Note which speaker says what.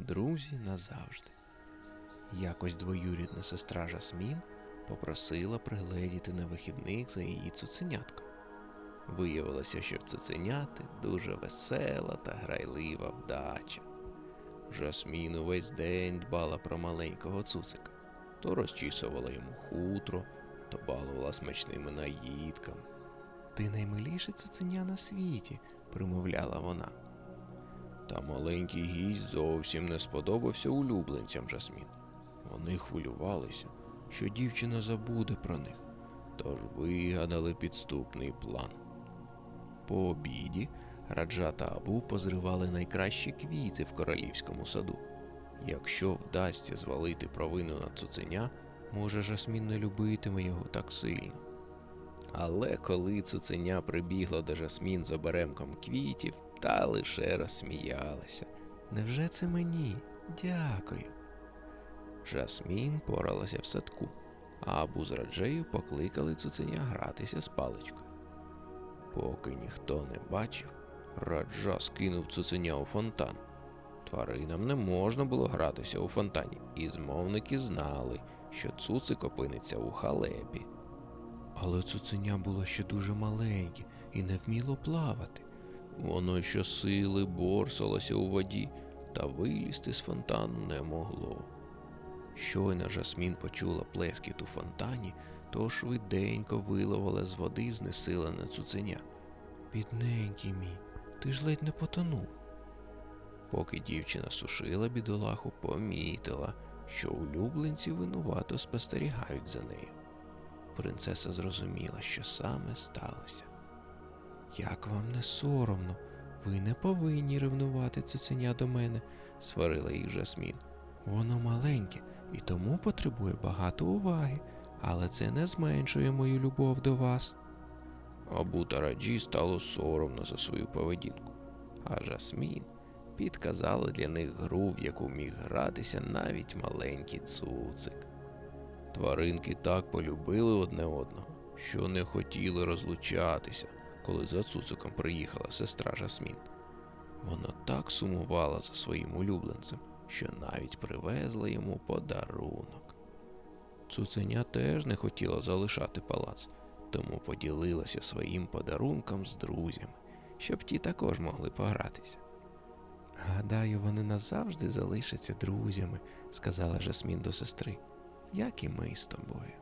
Speaker 1: друзі назавжди. Якось двоюрідна сестра Жасмін попросила пригледіти на вихідних за її цуценятком. Виявилося, що в цуценяти дуже весела та грайлива вдача. Жасмін увесь день дбала про маленького цуцика, то розчісувала йому хутро, то балувала смачними наїдками. Ти наймиліше цуценя на світі, примовляла вона. Та маленький гість зовсім не сподобався улюбленцям Жасмін. Вони хвилювалися, що дівчина забуде про них, тож вигадали підступний план. По обіді Раджа та Абу позривали найкращі квіти в королівському саду. Якщо вдасться звалити провину на цуценя, може Жасмін не любитиме його так сильно. Але коли цуценя прибігло до Жасмін з оберемком квітів, та лише розсміялася. Невже це мені? Дякую. Жасмін поралася в садку, а Абу з Раджею покликали цуценя гратися з паличкою. Поки ніхто не бачив, Раджа скинув цуценя у фонтан. Тваринам не можна було гратися у фонтані, і змовники знали, що цуцик опиниться у халепі. Але цуценя було ще дуже маленьке і не вміло плавати. Воно щосили борсалося у воді, та вилізти з фонтану не могло. Щойно Жасмін почула плескіт у фонтані, то швиденько виловила з води знесилене цуценя. Бідненький мій, ти ж ледь не потонув. Поки дівчина сушила бідолаху, помітила, що улюбленці винувато спостерігають за нею. Принцеса зрозуміла, що саме сталося. Як вам не соромно, ви не повинні ревнувати цуценя до мене, сварила їх Жасмін. Воно маленьке і тому потребує багато уваги, але це не зменшує мою любов до вас. Абу Раджі стало соромно за свою поведінку, а Жасмін підказала для них гру, в яку міг гратися навіть маленький цуцик. Тваринки так полюбили одне одного, що не хотіли розлучатися, коли за цуциком приїхала сестра Жасмін. Вона так сумувала за своїм улюбленцем, що навіть привезла йому подарунок. Цуценя теж не хотіла залишати палац, тому поділилася своїм подарунком з друзями, щоб ті також могли погратися. Гадаю, вони назавжди залишаться друзями, сказала Жасмін до сестри, як і ми з тобою.